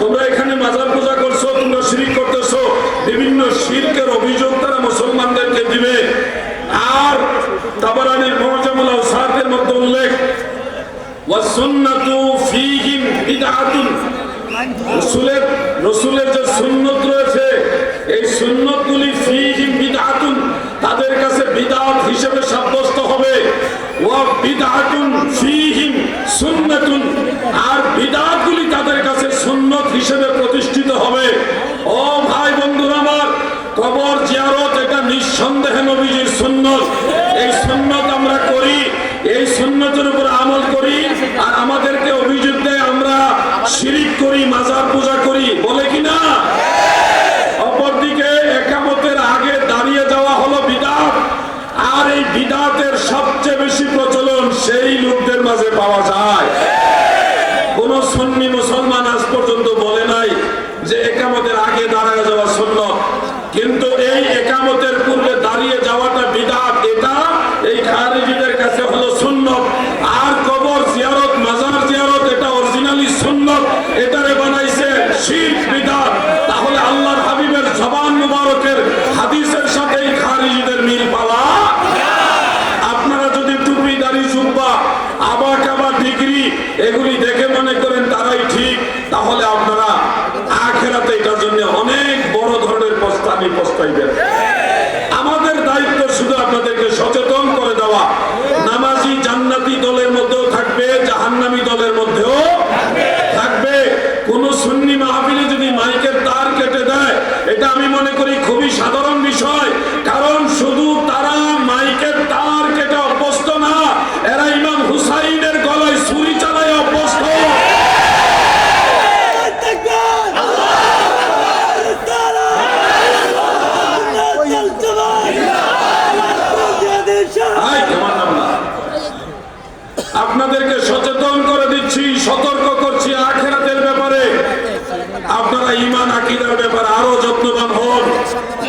তোমরা এখানে মাজার পূজা করছ, তোমরা শিরিক করতেছো। বিভিন্ন শিরকের অভিযোগ তারা মুসলমানদেরকে দিবে। আর তাবারানির মহাজামুল আওসাতের মধ্যে উল্লেখ তাদের কাছে সাব্যস্ত হবে। আর বিদআতগুলি তাদের কাছে হিসেবে প্রতিষ্ঠিত হবে। ও ভাই বন্ধুরা আমার, কবর জিয়ারত এটা নিঃসন্দেহে নবীজির সুন্নত। এই সুন্নত আমরা করি, এই সুন্নতের উপর আমল করি, আর আমাদেরকে অভিযোগ দেয়, আমরা শিরিক করি, মাজার পূজা করি। বলে কি না অপরদিকে একামতের আগে দাঁড়িয়ে যাওয়া হলো বিদাত আর এই বিদাতের সবচেয়ে বেশি প্রচলন সেই লোকদের মাঝে পাওয়া যায় কোন সুন্নি মুসলমান আজ পর্যন্ত বলে নাই যে একামতের আগে দাঁড়ায় যাওয়া সুন্নত কিন্তু এই একামতের পূর্বে দাঁড়িয়ে যাওয়াটা বিদাত এটা এই খারিজিদের কাছে হলো সুন্নত আর কবর জিয়ারত মাজার জিয়ারত এটা অরিজিনালি সুন্নত এটারে বানাইছে শিখ বিদাত তাহলে আল্লাহর হাবিবের জবান মুবারকের হাদিসের সাথে এই খারিজিদের মিল পাওয়া আপনারা যদি টুপি দাড়ি জুব্বা আবার কাবার ডিগ্রি এগুলি দেখে মনে করেন তারাই ঠিক তাহলে আপনারা আখেরাতে এটার জন্য অনেক বড় ধরনের প্রস্তানি প্রস্তাইবেন আমাদের দায়িত্ব শুধু আপনাদেরকে সচেতন করে দেওয়া নামাজি জান্নাতি দলের মধ্যেও থাকবে জাহান্নামী দলের মধ্যেও থাকবে কোন সুন্নি মাহফিলে যদি মাইকের তার কেটে দেয় এটা আমি মনে করি খুবই সাধারণ বিষয় কারণ শুধু তারা মাইকের তার কেটে অভ্যস্ত না এরা ইমাম হুসাইনের গলায় ছুরি চালায় অভ্যস্ত আয়, আমার নাম না। আপনাদেরকে সচেতন করে দিচ্ছি সতর্ক করছি আখেরাতের ব্যাপারে আপনারা ইমান আকিদার ব্যাপারে আরও যত্নবান হন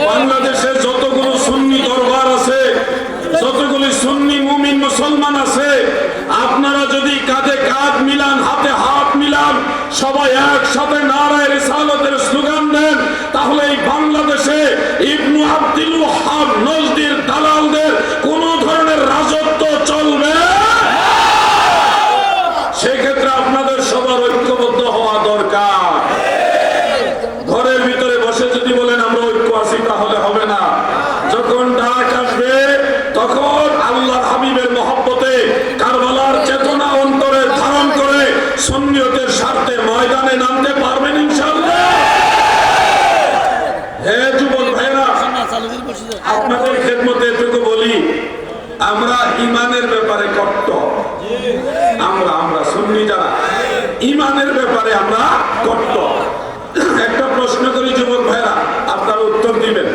বাংলাদেশে যতগুলো সুন্নি দরবার আছে যতগুলি সুন্নি মুমিন মুসলমান আছে আপনারা যদি কাঁধ মিলান, হাতে হাত মিলান। সবাই একসাথে নারায় রিসালতের স্লোগান দেন। তাহলে এই বাংলাদেশে ইবনু আব্দুল ওয়াহাব নজদির দালালদের কোন ধরনের রাজত্ব চলবে সেক্ষেত্রে আপনাদের সবার ঐক্যবদ্ধ হওয়া দরকার ঘরের ভিতরে বসে যদি বলেন আমরা ঐক্য আছি তাহলে হবে না যখন ডাক আসবে তখন আল্লাহর হাবিবের মহব্বতে কারবালার চেতনা অন্তরে ধারণ করে সুন্নিয়তের স্বার্থে ময়দানে নামতে পারবেন ইনশাল্লাহ হে যুবক ভাইরা আপনাদের খেদমতে এটুকু বলি, আমরা ইমানের ব্যাপারে কট্ট। আমরা আমরা সুন্নি যারা, ইমানের ব্যাপারে আমরা কট্ট। একটা প্রশ্ন করি যুবক ভাইরা, আপনারা উত্তর দিবেন।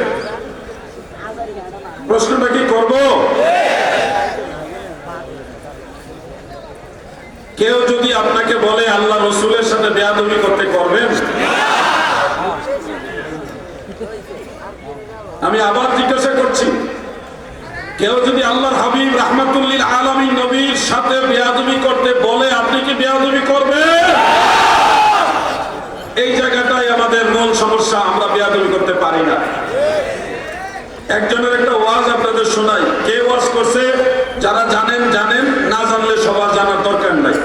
প্রশ্নটা কি করব? কেউ যদি আপনাকে বলে আল্লাহ রসুলের সাথে বেয়াদবি করতে করবেন? আমি আবার জিজ্ঞাসা করছি কেউ যদি আল্লাহর হাবিব রাহমাতুল্লিল আলমী নবীর সাথে বেয়াদবি করতে বলে, আপনি কি বেয়াদবি করবেন? এই জায়গাটাই আমাদের মূল সমস্যা, আমরা বেয়াদবি করতে পারি না। একজনের একটা ওয়াজ আপনাদের শোনাই। কে ওয়াজ করছে? যারা জানেন জানেন, না জানলে সবার জানার দরকার নাই।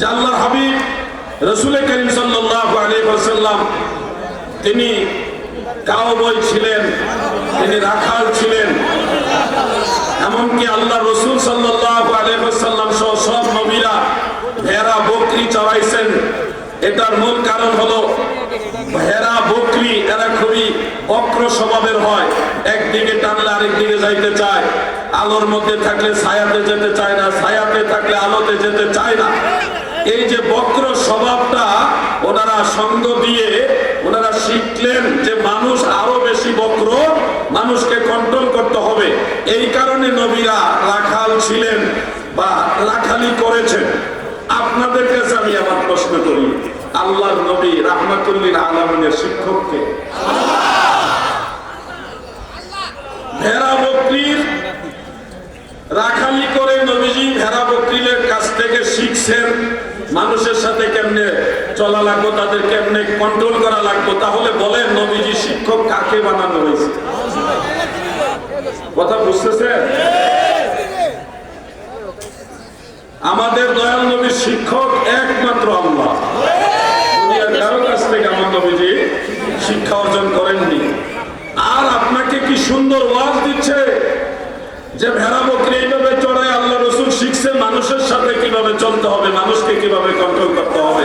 যে হাবিব রসুল করিম আলাইহি ওয়াসাল্লাম, তিনি কাউবয় ছিলেন, তিনি ছিলেন এমনকি আল্লাহ রসুল ওয়াসাল্লাম সহ সব নবীরা ভেড়া, বকরি চড়াইছেন। এটার মূল কারণ হলো ভেড়া, বকরি, এরা খুবই অক্র স্বভাবের হয়। একদিকে টানলে আরেকদিকে যাইতে চায়। আলোর মধ্যে থাকলে ছায়াতে যেতে চায় না, ছায়াতে থাকলে আলোতে যেতে চায় না। এই যে বক্র স্বভাবটা ওনারা সঙ্গ দিয়ে, ওনারা শিখলেন যে মানুষ আরও বেশি বক্র মানুষকে কন্ট্রোল করতে হবে। এই কারণে নবীরা রাখাল ছিলেন বা রাখালি করেছেন। আপনাদের কাছে আমি আমার প্রশ্ন করি, আল্লাহর নবী রাহমাতুল্লিল আলমিনের শিক্ষককে? ভেড়া রাখালি করে নবীজি ভেড়া বকরিলের কাছ থেকে শিখছেন মানুষের সাথে কেমনে চলা লাগবো, তাদের কেমনে কন্ট্রোল করা লাগবো, তাহলে বলেন নবীজি শিক্ষক কাকে বানানো হয়েছে? কথা বুঝতেছেন? আমাদের দয়াল নবীর শিক্ষক একমাত্র আল্লাহ। দুনিয়ার কারও কাছ থেকে আমার নবীজি শিক্ষা অর্জন করেননি। আর আপনাকে কি সুন্দর ওয়াজ দিচ্ছে? যে ভেড়া বকরি এইভাবে চড়ায় আল্লাহ রসুল শিখছে মানুষের সাথে কীভাবে চলতে হবে, মানুষকে কীভাবে কন্ট্রোল করতে হবে।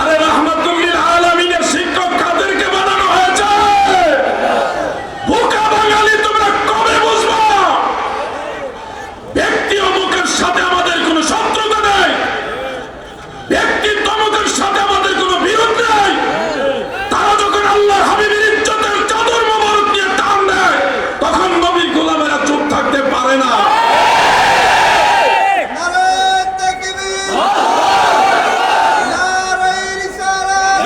আরে রহমতুল্লিল আলমিনের শিক্ষক কাদেরকে বানানো হয়েছে বোকা বাঙালি তোমরা কবে বুঝবা ব্যক্তি অমুকের সাথে আমাদের কোনো শত্রুতা নেই ব্যক্তি তমুকের সাথে আমাদের কোনো বিরোধ নেই তারা যখন আল্লাহর হাবিবের ইজ্জতের চাদর মোবারক নিয়ে টান দেয় তখন নবীর গোলামেরা চুপ থাকতে পারে না নারে তাকবীর নারে রিসালাত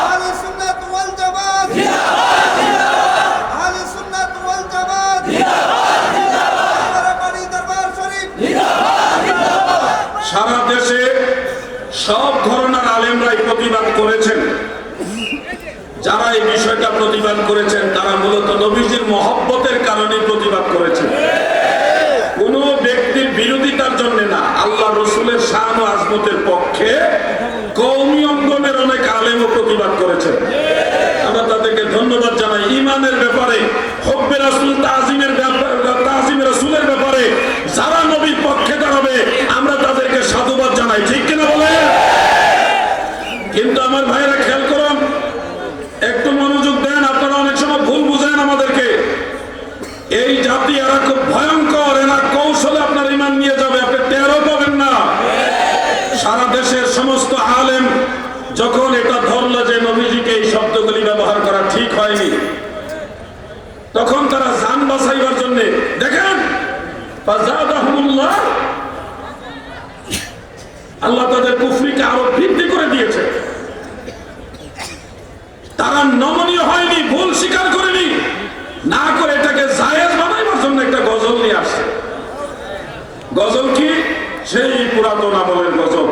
আহলে সুন্নাত ওয়াল জামাত আহলে সুন্নাত ওয়াল জামাত আমার বাড়ি দরবার শরীফ সারা দেশে সব ধরনের আলেমরাই প্রতিবাদ করেছেন যারা এই বিষয়টা প্রতিবাদ করেছেন, তারা মূলত নবীজির মহব্বতের কারণে প্রতিবাদ করেছেন। কোন ব্যক্তির বিরোধিতার জন্য না, আল্লাহ রসুলের শাহ আজমতের পক্ষে কৌমি অঙ্গনের অনেক আলেমও প্রতিবাদ করেছেন আমরা তাদেরকে ধন্যবাদ জানাই ইমানের ব্যাপারে হব্বে রাসুল তাজিমের ব্যাপারে তাজিমের রাসুলের ব্যাপারে যারা নবীর পক্ষে দাঁড়াবে আমরা তাদেরকে সাধুবাদ জানাই ঠিক কিনা বলে কিন্তু আমার ভাইয়েরা খেয়াল করুন একটু মনোযোগ দেন আপনারা অনেক সময় ভুল বুঝেন আমাদেরকে এই জাতি এরা খুব ভয়ঙ্কর এরা কৌশলে আপনার ইমান নিয়ে যাবে আপনি টেরও পাবেন না সারা দেশের সমস্ত আলেম যখন এটা ধরলো যে নবীজিকে এই শব্দগুলি ব্যবহার করা ঠিক হয়নি তখন তারা যান বাঁচাইবার জন্য দেখেন ফাজাদাহুমুল্লাহ, আল্লাহ তাদের কুফরিকে আরও বৃদ্ধি করে দিয়েছে। তারা নমনীয় হয়নি, ভুল স্বীকার করেনি। না করে এটাকে জায়েজ বানাইবার জন্য একটা গজল নিয়ে আসছে। গজল কি? সেই পুরাতন আমলের গজল।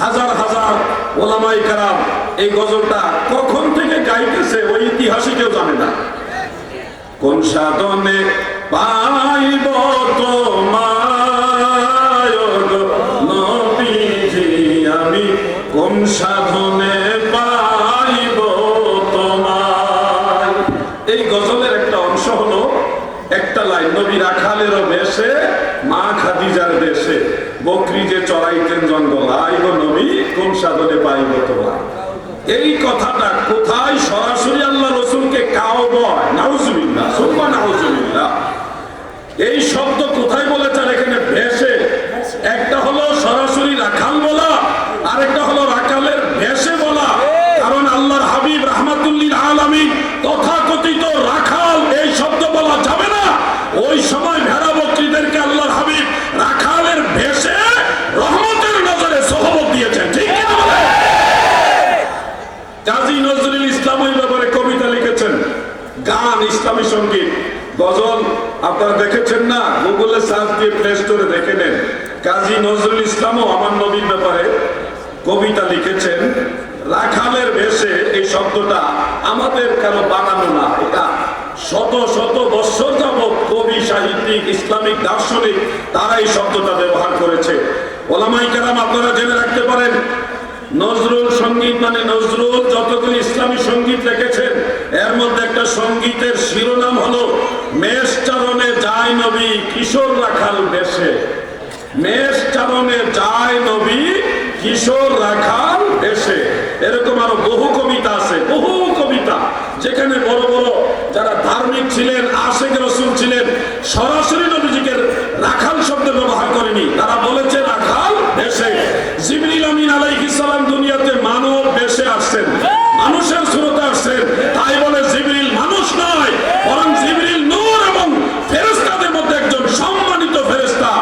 হাজার হাজার ওলামাই কারাম এই গজলটা কখন থেকে গাইতেছে ওই ইতিহাসিকেও জানে না। কোন সাধনে পাইব তোমায় আমি কোন সাধনে পাইব এই গজলের একটা অংশ হলো একটা লাইন, নবী রাখালেরও বেশে, মা খাদিজার দেশে বকরি যে চড়াইতেন জঙ্গল আই গো নবী, কোন সাধনে পাইব এই কথাটা কোথায় সরাসরি আল্লাহ রসুলকে কাও বয়? নাউজুবিল্লাহ সুম্মা নাউজুবিল্লাহ এই শব্দ কোথায় বলেছেন এখানে ভেসে একটা হলো সরাসরি রাখাল বলা আর একটা হলো রাখালের ভেসে বলা কারণ আল্লাহর হাবিব রাহমাতুল্লিল আলামিন তথাকথিত রাখাল এই শব্দ বলা যাবে না ওই সময় ভেড়া বকরিদেরকে আল্লাহর হাবিব রাখালের ভেসে রহমতের নজরে সহবত দিয়েছেন ঠিক কিনা বলেন? কাজী নজরুল ইসলাম ওই ব্যাপারে কবিতা লিখেছেন গান ইসলামী সংগীত গজল আপনারা দেখেছেন না গুগলে সার্চ দিয়ে প্লে স্টোরে দেখে নেন কাজী নজরুল ইসলামও আমার নবীর ব্যাপারে কবিতা লিখেছেন রাখালের বেশে এই শব্দটা আমাদের কারও বানানো না এটা শত শত বৎসর যাবৎ কবি সাহিত্যিক ইসলামিক দার্শনিক তারা এই শব্দটা ব্যবহার করেছে। ওলামাই কারাম, আপনারা জেনে রাখতে পারেন, নজরুল সংগীত মানে নজরুল যতগুলি ইসলামী সংগীত লিখেছেন এর মধ্যে একটা সঙ্গীতের শিরোনাম হলো, মেষ চারণে যায় নবী কিশোর রাখাল দেশে মেষ চারণে যায় নবী কিশোর রাখাল দেশে এরকম আরও বহু কবিতা আছে, বহু কবিতা যেখানে বড় বড় যারা ধার্মিক ছিলেন, আশেখ রসুল ছিলেন, সরাসরি নবীজিকে রাখাল শব্দ ব্যবহার করেনি। তারা বলেছে রাখাল দেশে জিবরিল আমিন আলাইহিস সালাম দুনিয়াতে মানব দেশে আসছেন মানুষের সুরতে আসছেন তাই বলে জিবরিল মানুষ নয় বরং জিবরিল নূর এবং ফেরেশতাদের মধ্যে একজন সম্মানিত ফেরেশতা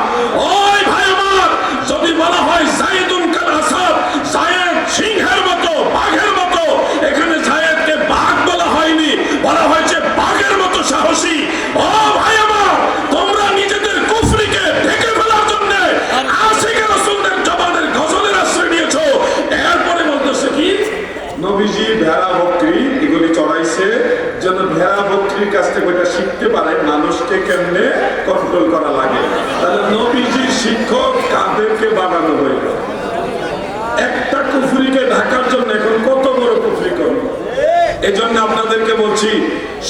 ওই ভাই আমার যদি বলা হয় জাইদুন কাল আসাদ জায়েদ সিংহের মতো বাঘের মতো এখানে জায়েদকে বাঘ বলা হয়নি বলা হয়েছে বাঘের মতো সাহসী ও নবীজি ভেড়া বকরি এগুলি চড়াইছে যেন ভেড়া বকরির কাছ থেকে ওইটা শিখতে পারে মানুষকে কেমনে কন্ট্রোল করা লাগে তাহলে নবীজির শিক্ষক কাদেরকে বানানো হইল একটা কুফরিকে ঢাকার জন্য এখন কত বড় কুফরি করবে এই জন্য আপনাদেরকে বলছি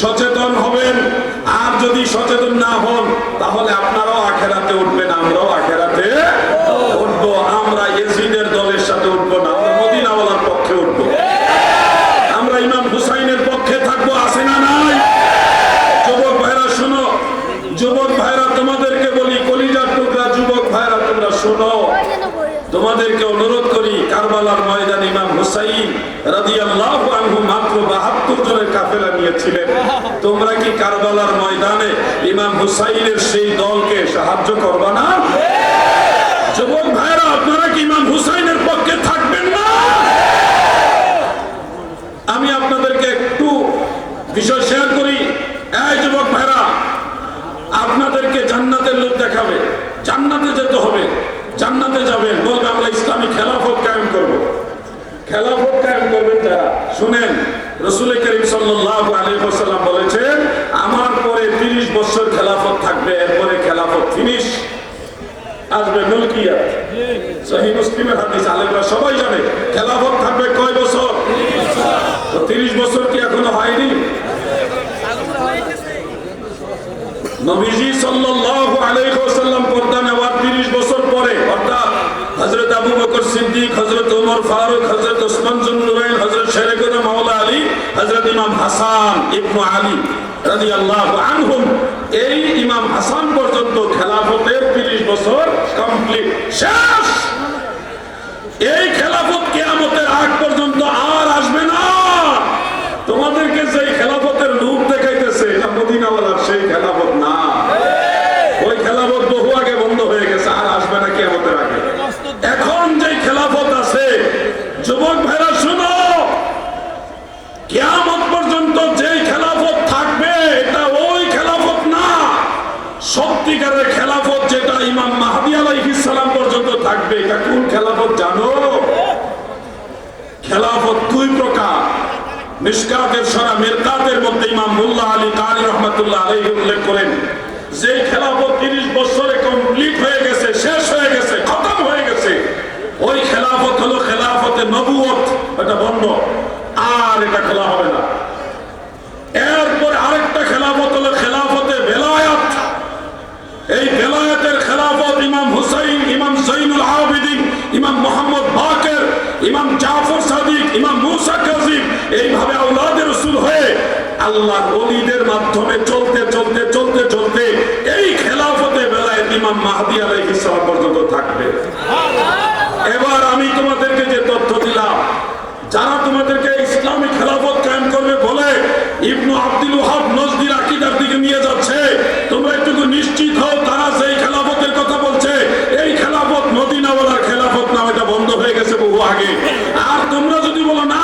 সচেতন হবেন আর যদি সচেতন না হন তাহলে আপনারাও আখেরাতে উঠবেন আমরাও আখেরাতে উঠবো আমরা এজিদের দলের সাথে উঠবো না আমরা মদিনাওয়ালার পক্ষে উঠবো আমরা ইমাম হুসাইনের পক্ষে থাকব আছে না নাই যুবক ভাইরা শোনো যুবক ভাইরা তোমাদেরকে বলি কলিজার টুকরা যুবক ভাইরা তোমরা শোনো তোমাদেরকে অনুরোধ করি, কারবালার ময়দান ইমাম হুসাইন রাদিয়াল্লাহু আনহু মাত্র 72 জনের কাফেলা নিয়েছিলেন। তোমরা কি কারবালার ময়দানে ইমাম হুসাইনের সেই দলকে সাহায্য করবা না? যুবক ভাইরা, আপনারা কি ইমাম হুসাইনের পক্ষে থাকবেন না? আমি আপনাদেরকে একটু বিষয় শেয়ার করি। এই যুবক ভাইরা, আপনাদেরকে জান্নাতের লোক দেখাবে। জান্নাতে যেতে হবে। জান্নাতে যাবেন। বলবে, আমরা ইসলামী খেলাফত কায়েম করব। খেলাফত কায়েম করবেন যারা শুনেন, রসুল করিম সাল্লাল্লাহু আলাইহি ওয়াসাল্লাম বলেছেন, আমার পরে 30 বছর খেলাফত থাকবে, এরপরে খেলাফত ফিনিশ আসবে মুলকিয়াত। সহিহ মুসলিমের হাদিস, আলেমরা সবাই জানে, খেলাফত থাকবে কয় বছর? তো 30 বছর কি এখনও হয়নি? নবীজি সাল্লাল্লাহু আলাইহি ওয়াসাল্লাম পর্দা নেওয়ার 30 বছর পরে অর্থাৎ হযরত আবু বকর সিদ্দিক হজরত ওমর ফারুক হজরত ওসমান হজরত মাওলা আলী হজরত ইমাম হাসান ইবনু আলী রাদিয়াল্লাহু আনহুম। এই ইমাম হাসান পর্যন্ত খেলাফতের 30 বছর কমপ্লিট শেষ। এই খেলাফত কেয়ামতের আগ পর্যন্ত আর আসবে না তোমাদেরকে সেই খেলাফতের রূপ দেখাইতেছে এটা মদিনাওয়ালার সেই খেলাফত না ওই খেলাফত বহু আগে বন্ধ হয়ে গেছে আর আসবে না কিয়ামতের আগে এখন যে খেলাফত আছে যুবক ভাইরা শুনো কিয়ামত পর্যন্ত যেই খেলাফত থাকবে এটা ওই খেলাফত না সত্যিকারের খেলাফত যেটা ইমাম মাহদি আলাইহিস সালাম পর্যন্ত থাকবে এটা কোন খেলাফত জানো খেলাফত দুই প্রকার মিসকাতের সরা মিরকাতের মধ্যে ইমাম মুল্লা আলী কারি রহমাতুল্লাহ আলাইহি উল্লেখ করেন যে খেলাফত 30 বছরে কমপ্লিট হয়ে গেছে, শেষ হয়ে গেছে, খতম হয়ে গেছে, ওই খেলাফত হলো খেলাফতে নবুয়ত এটা বন্ধ, আর এটা খোলা হবে না। এরপর আরেকটা খেলাফত হলো খেলাফতে বেলায়াত, এই বেলায়েতের খেলাফত ইমাম হুসাইন, ইমাম জৈনুল আবেদিন, ইমাম মোহাম্মদ বাকের, ইমাম জাফর সাদিক ইমাম মুসা কাজিম এইভাবে আউলাদের রসুল হয়ে আল্লাহর ওলিদের মাধ্যমে চলতে চলতে চলতে চলতে এই খেলাফতে বেলায়েত ইমাম মাহদি আলাইহিস সালাম পর্যন্ত থাকবে। এবার আমি তোমাদেরকে যে তথ্য দিলাম, যারা তোমাদেরকে ইসলামী খেলাফত কায়েম করবে বলে ইবনু আব্দুল ওহাব নজদির আকিদার দিকে নিয়ে যাচ্ছে, তোমরা একটু নিশ্চিত হও, তারা সেই খেলাফতের কথা বলছে, এই খেলাফত মদিনাওয়ালার খেলাফত না এটা বন্ধ হয়ে গেছে বহু আগে আর তোমরা যদি বলো না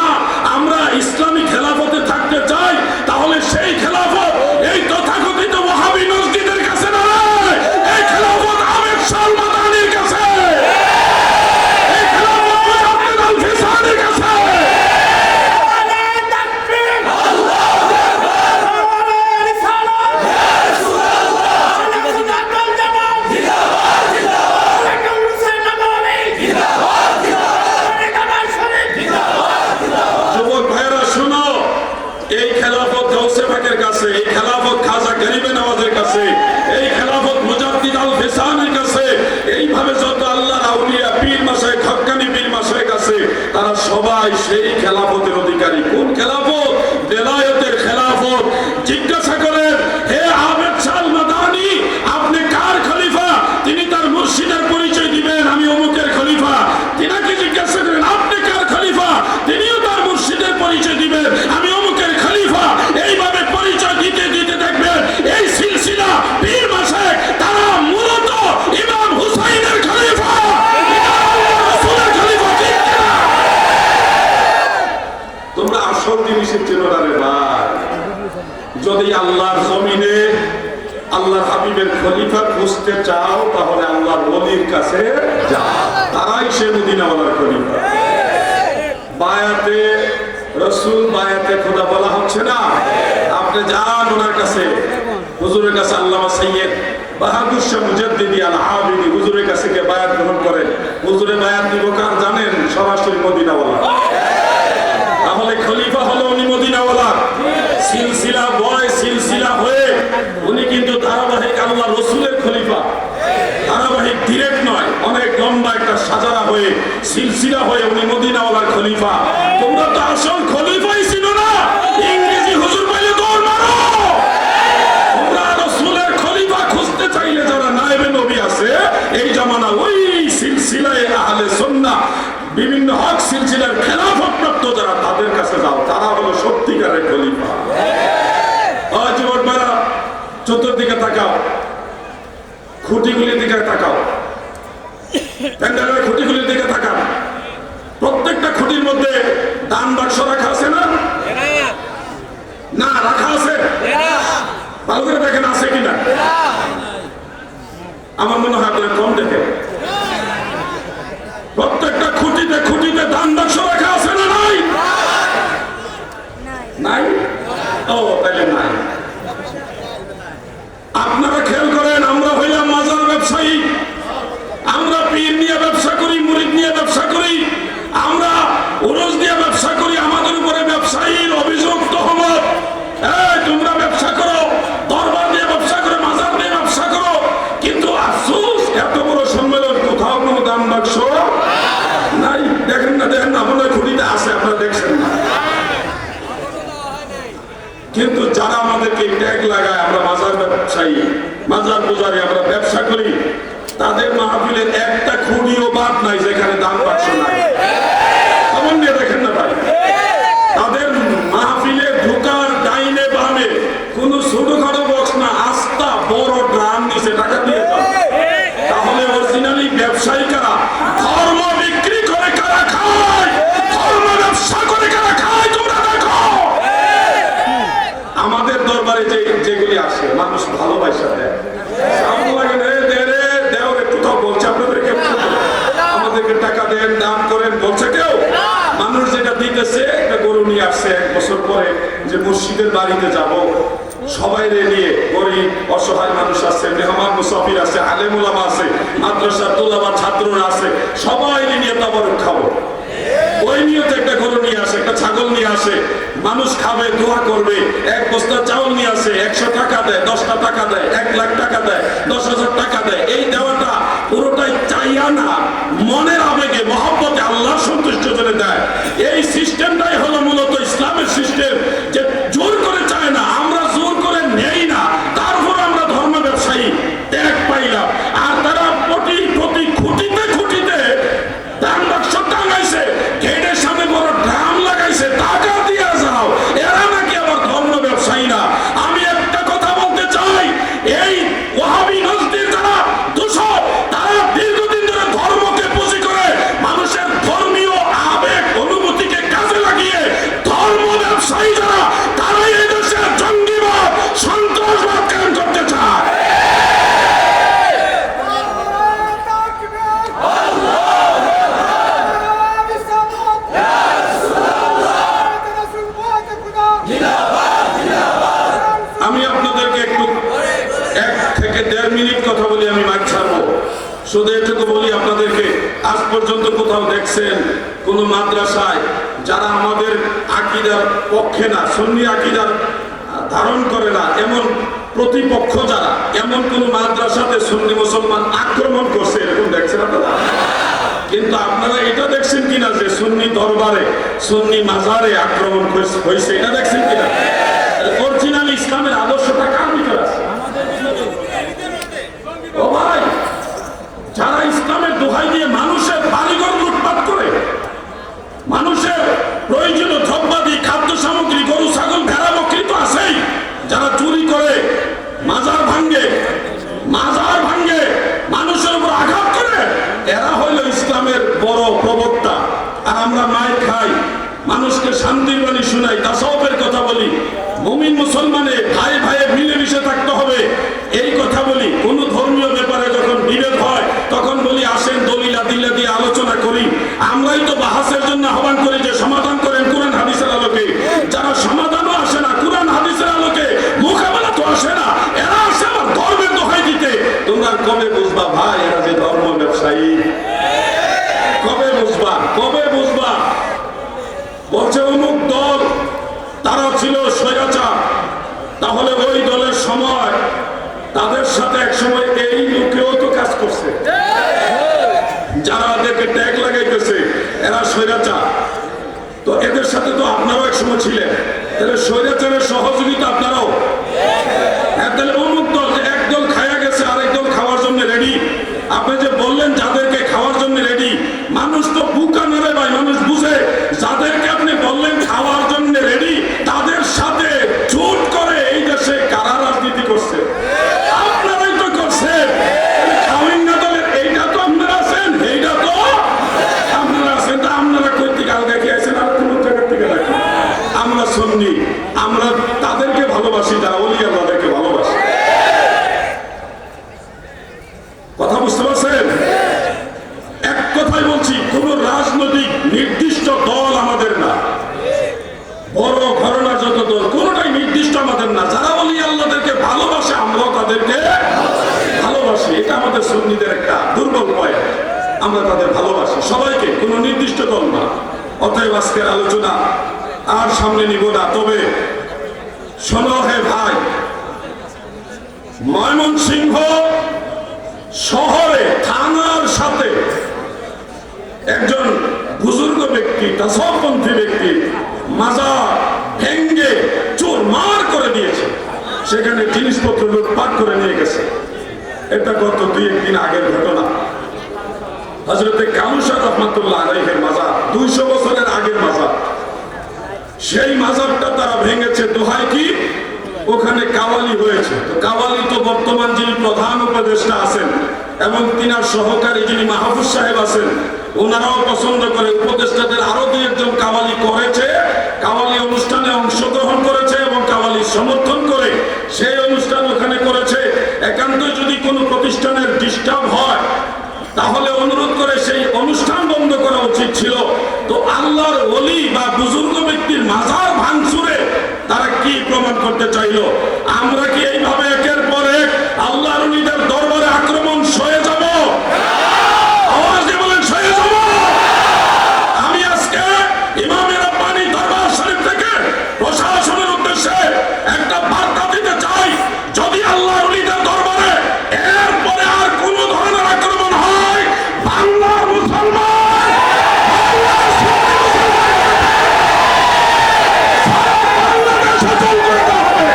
আমরা ইসলামী খেলাফতে থাকতে চাই তাহলে সেই খেলাফত এই তথাকথিত ওহাবি নজদিদের কাছে নয় এই খেলাফত আবেদ শাহ মাদানির কাছে এই খেলাফত মুজাদ্দিদ আল ফিসানির কাছে যুবক ভাইরা শুনো এই খেলাফত গৌসে পাকের কাছে এই খেলাফত খাজা গরিবে নওয়াজের কাছে এই খেলাফত মুজাদ্দিদ আল ফিসানের কাছে এইভাবে যত আল্লাহ আউলিয়া পীর মাসায় খক্কানি পীর মাসায় কাছে তারা সবাই সেই খেলাফতের অধিকারী কোন খেলাফত বেলায়েতের খেলাফত জিজ্ঞাসা করেন হে আবেদ শাল মাদানি আপনি কার খলিফা তিনি তার মুর্শিদের পরিচয় দিবেন আমি অমুকের খলিফা তিনাকে জিজ্ঞাসা করেন আপনি কার খলিফা তিনিও তার মুর্শিদের পরিচয় দিবেন আমি অমুকের খলিফা এইভাবে পরিচয় দিতে দিতে দেখবেন এই সিলসিলা পীর মাসে তারা মূলত ইমাম হুসাইনের খলিফা ইমাম রাসূলের খলিফা ঠিক কিনা? তোমরা আসল জিনিসের চেনো না রে ভাই যদি আল্লাহর জমিনে আল্লাহর হাবিবের খলিফা খুঁজতে চাও, তাহলে আল্লাহর ওলির কাছে তারাই সে মদিনাওয়ালার খলিফা। বায়াতে রসুল, বায়াতে খোদা বলা হচ্ছে না। আপনি যান ওনার কাছে, হুজুরের কাছে আল্লামা সৈয়দ বাহাদুর শাহ মুজাদ্দিদি আল আবিদি হুজুরের কাছে গিয়ে বায়াত গ্রহণ করেন। হুজুরে বায়াত দিব কার জানেন? সরাসরি মদিনাওয়ালা তাহলে খলিফা হলো উনি মদিনাওয়ালা সিলসিলা বয় সিলসিলা হয়ে উনি কিন্তু ধারাবাহিক আল্লাহ রসুলের খলিফা ধারাবাহিক ডিরেক্ট নয় অনেক লম্বা একটা সাজারা হয়ে, সিলসিলা হয়ে উনি মদিনাওয়ালার খলিফা। তোমরা তো আসল খলিফাই ছিল না। ইংরেজি হুজুর পাইলে দৌড় মারো। তোমরা রসুলের খলিফা খুঁজতে চাইলে যারা নবী আছে, এই জামানা ওই সিলসিলায় আহলে সুন্নাহ, বিভিন্ন হক সিলসিলার যারা তাদের কাছে যাও, তারা হলো সত্যিকারের খলিফা। চতুর্দিকে তাকাও। খুঁটিগুলির দিকে তাকাও। প্যান্ডেলের প্রত্যেকটা খুঁটির মধ্যে দান বাক্স রাখা আছে না? না, রাখা আছে। ভালো দেখেন আছে কিনা? আমার মনে হয় আপনার কম দেখে প্রত্যেকটা খুঁটিতে খুঁটিতে দান বাক্স রাখা আছে না নাই? নাই? ও তাহলে নাই আপনারা খেয়াল করেন আমরা হইলাম মাজার ব্যবসায়ী আমরা পীর নিয়ে ব্যবসা করি মুরিদ নিয়ে ব্যবসা করি আমরা উরস দিয়ে ব্যবসা করি আমাদের উপরে ব্যবসায়ীর অভিযোগ তহমত এই তোমরা ব্যবসা করো দরবার দিয়ে ব্যবসা করে মাজার দিয়ে ব্যবসা করো কিন্তু আফসোস এত বড় সম্মেলন কোথাও কোনো দাম বাক্স নাই দেখেন না দেখেন না আপনার খুঁটিতে আছে আপনারা দেখছেন না কিন্তু যারা আমাদেরকে ট্যাগ লাগায় আমরা মাজার ব্যবসায়ী মাজার পূজারি, আমরা ব্যবসা করি। তাদের মাহফিলের একটা খুঁড়িও বাদ নাই, যেখানে দাম পাচ্ছে নাই কেমন নিয়ে দেখেন না ভাই তাদের মাহফিলে ঢোকার ডাইনে বামে কোন ছোটখাটো বক্স না আস্তা বড় ড্রাম নিচে টাকা দিয়ে যান তাহলে অরিজিনালি ব্যবসায়ী কারা ধর্ম বিক্রি করে কারা খায় ধর্ম ব্যবসা করে কারা খায় তোমরা দেখো আমাদের দরবারে যে যেগুলি আসে মানুষ ভালোবাসা দেয় কেমন লাগে রে দে রে দেও রে কোথাও বলছে আপনাদেরকে আমাদেরকে টাকা দেন দান করেন বলছে কেউ মানুষ যেটা দিতেছে একটা গরু নিয়ে আসছে এক বছর পরে যে মসজিদের বাড়িতে যাব। সবাই নিয়ে গরিব, অসহায় মানুষ আছে, মেহমান, মুসাফির আছে, আলেমুলামা আছে, মাদ্রাসার তোলাবা ছাত্ররা আছে, সবাই নিয়ে তাবারক খাব। ওই নিয়তে একটা গরু নিয়ে আসে, একটা ছাগল নিয়ে আসে। মানুষ খাবে, দোয়া করবে, এক বস্তা চাউল নিয়ে আসে, একশো টাকা দেয়, দশটা টাকা দেয়, এক লাখ টাকা দেয়, দশ হাজার টাকা দেয়। এই দেওয়াটা পুরোটাই চাইয়া না, মনের আবেগে মহব্বতে শুধু এটুকু বলি আপনাদেরকে, আজ পর্যন্ত কোথাও দেখছেন কোন মাদ্রাসায় যারা আমাদের আকিদার পক্ষে না, সন্নি আকিদার ধারণ করে না, এমন প্রতিপক্ষ যারা, এমন কোন মাদ্রাসাতে সুন্নি মুসলমান আক্রমণ করছে, এরকম দেখছেন আপনারা? কিন্তু আপনারা এটা দেখছেন কিনা যে সুন্নি দরবারে, সুন্নি মাজারে আক্রমণ হয়েছে- এটা দেখছেন কিনা? অরিজিনাল ইসলামের আদর্শটা কার ভিতরে আছে ও ভাই যারা ইসলামের দোহাই দিয়ে মানুষের বাড়িঘর লুটপাট করে মানুষের প্রয়োজনীয় দ্রব্যাদি খাদ্য সামগ্রী গরু ছাগল ভেড়া বকরি তো আছেই যারা চুরি করে মাজার ভাঙ্গে মাজার ভাঙ্গে মানুষের উপর আঘাত করে এরা হইল ইসলামের বড় প্রবক্তা আর আমরা মায়ের খাই মানুষকে শান্তির বাণী শুনাই তাসাউফের কথা বলি মুমিন মুসলমানে ভাই ভাইয়ে মিলেমিশে থাকতে হবে এই কথা বলি কোন ধর্মীয় ব্যাপারে যখন বিভেদ হয় তখন বলি আসেন দলিল আদিল্লা দিয়ে আলোচনা করি আমরাই তো বাহাসের জন্য আহ্বান করি যে সমাধান করেন কোরআন হাদিসের আলোকে বলছে অমুক দল তারা ছিল স্বৈরাচার তাহলে ওই দলের সময় তাদের সাথে এক সময় এই লোকেও তো কাজ করছে যারা এদেরকে ট্যাগ লাগাইতেছে এরা স্বৈরাচার তো এদের সাথে তো আপনারাও এক সময় ছিলেন। তাহলে স্বৈরাচারের সহযোগিতা আপনারাও হ্যাঁ, তাহলে অমুক দল যে এক দল খায়া গেছে আরেক দল খাওয়ার জন্য রেডি আপনি যে বললেন যাদেরকে খাওয়ার জন্য রেডি মানুষ তো বুকা নেবে ভাই মানুষ বুঝে যাদেরকে আপনি বললেন খাওয়ার জন্য রেডি তাদের সাথে জোট করে এই দেশে কারা রাজনীতি করছে আপনারাই তো করছেন তাহলে খাওয়েন না দলের এইটা তো আপনারা আছেন এইটা তো আপনারা আছেন তা আপনারা কই থেকে আলগা কি আছেন আর কোন জায়গা থেকে নাকি আমরা সন্নি আমরা তাদেরকে ভালোবাসি যারা অলি আল্লাহদেরকে ভালোবাসি কথা বুঝতে পারছেন এক কথাই বলছি কোন রাজনৈতিক নির্দিষ্ট দল আমাদের না। বড় ঘরনা যত দল, কোনটাই নির্দিষ্ট আমাদের না। যারা বলি আল্লাহদেরকে ভালোবাসে, আমরাও তাদেরকে ভালোবাসি। এটা আমাদের সন্নিদের একটা দুর্বল পয়েন্ট আমরা তাদের ভালোবাসি। সবাইকে, কোনো নির্দিষ্ট দল না। অতএব আজকের আলোচনা আর সামনে নিব না। তবে শোনো হে ভাই, ময়মনসিংহ শহরে থানার সাথে একজন ব্যক্তি তাসপন্থী ব্যক্তি, মাজার ভেঙ্গে চোর মার করে দিয়েছে। সেখানে জিনিসপত্র লুটপাট করে নিয়ে গেছে। এটা গত দুই একদিন আগের ঘটনা। হজরতে কালুসা রহমতুল্লাহ আলাইহের দুইশো বছরের আগের সেই মাজারটা তারা ভেঙেছে দোহাই কি? ওখানে কাওয়ালি হয়েছে। তো কাওয়ালি তো বর্তমান যিনি প্রধান উপদেষ্টা আছেন, এবং তিনার সহকারী যিনি মাহফুজ সাহেব আছেন ওনারাও পছন্দ করে, উপদেষ্টাদের আরও দুই একজন কাওয়ালি করেছে, কাওয়ালি অনুষ্ঠানে অংশগ্রহণ করেছে এবং কাওয়ালি সমর্থন করে সেই অনুষ্ঠান ওখানে করেছে। একান্ত যদি কোনো প্রতিষ্ঠানের ডিস্টার্ব হয়, তাহলে অনুরোধ করে সেই অনুষ্ঠান বন্ধ করা উচিত ছিল। তো আল্লাহর অলি বা বুজুর্গ ব্যক্তির মাজার ভাঙচুরে তারা কি প্রমাণ করতে চাইলো? আমরা কি এইভাবে একের পর এক আল্লাহর অলিদের দরবারে আক্রমণ সয়ে যাব আওয়াজ দিয়ে বলেন সয়ে যাব আমি আজকে ইমামের আব্বানি দরবার শরীফ থেকে প্রশাসনের উদ্দেশ্যে একটা বার্তা দিতে চাই যদি আল্লাহ অলিদের দরবারে এরপরে আর কোন ধরনের আক্রমণ হয় বাংলার মুসলমান বাংলার সুন্নি মুসলমান, বাংলাদেশ অচল করতে হবে।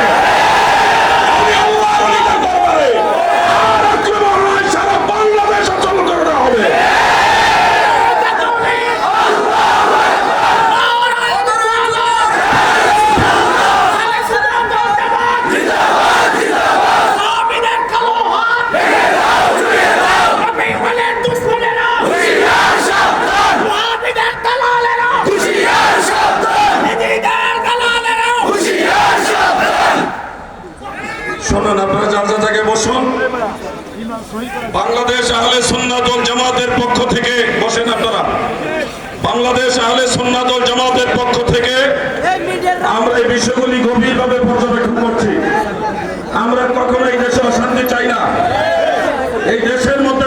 যদি আল্লাহর অলিদের দরবারে আর আক্রমণ হয়, সারা বাংলাদেশ অচল করতে হবে শোনেন আপনারা যার যা জায়গায় বসুন বাংলাদেশ আহলে সুন্নাতুল জামাতের পক্ষ থেকে বসেন আপনারা। বাংলাদেশ আহলে সুন্নাতুল জামাতের পক্ষ থেকে আমরা এই বিষয়গুলি গভীরভাবে পর্যবেক্ষণ করছি। আমরা কখনো এই দেশে অশান্তি চাই না। এই দেশের মধ্যে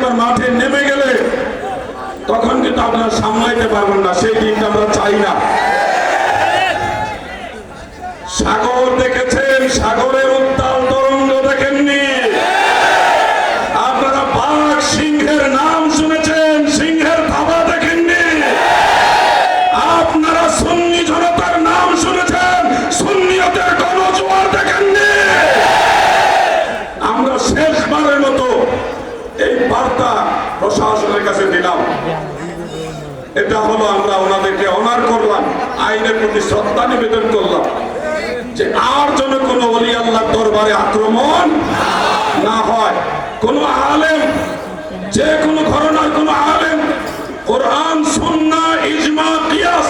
একবার মাঠে নেমে গেলে তখন কিন্তু আপনারা সামলাইতে পারবেন না, সেই দিনটা আমরা চাই না। সাগর দেখেছেন? সাগরের হলো আমরা ওনাদেরকে অনার করলাম, আইনের প্রতি শ্রদ্ধা নিবেদন করলাম যে আর যেন কোনো অলি আল্লাহ দরবারে আক্রমণ না হয়। কোন আলেম, যে কোনো ঘটনার কোনো আলেম, কোরআন সুন্না ইজমা, কিয়াস,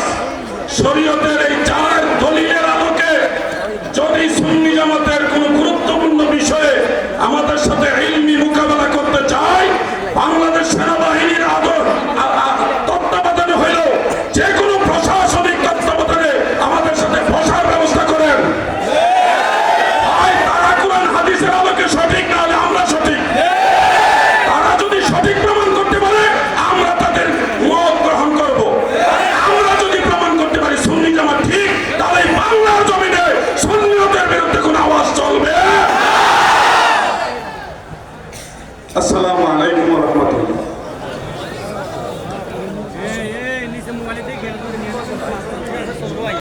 শরীয়তের এই চার দলিলের আলোকে যদি সুন্নি জামাতের কোনো গুরুত্বপূর্ণ বিষয়ে আমাদের সাথে ইলমি মোকাবেলা করতে চায়, বাংলাদেশ সেনাবাহিনীর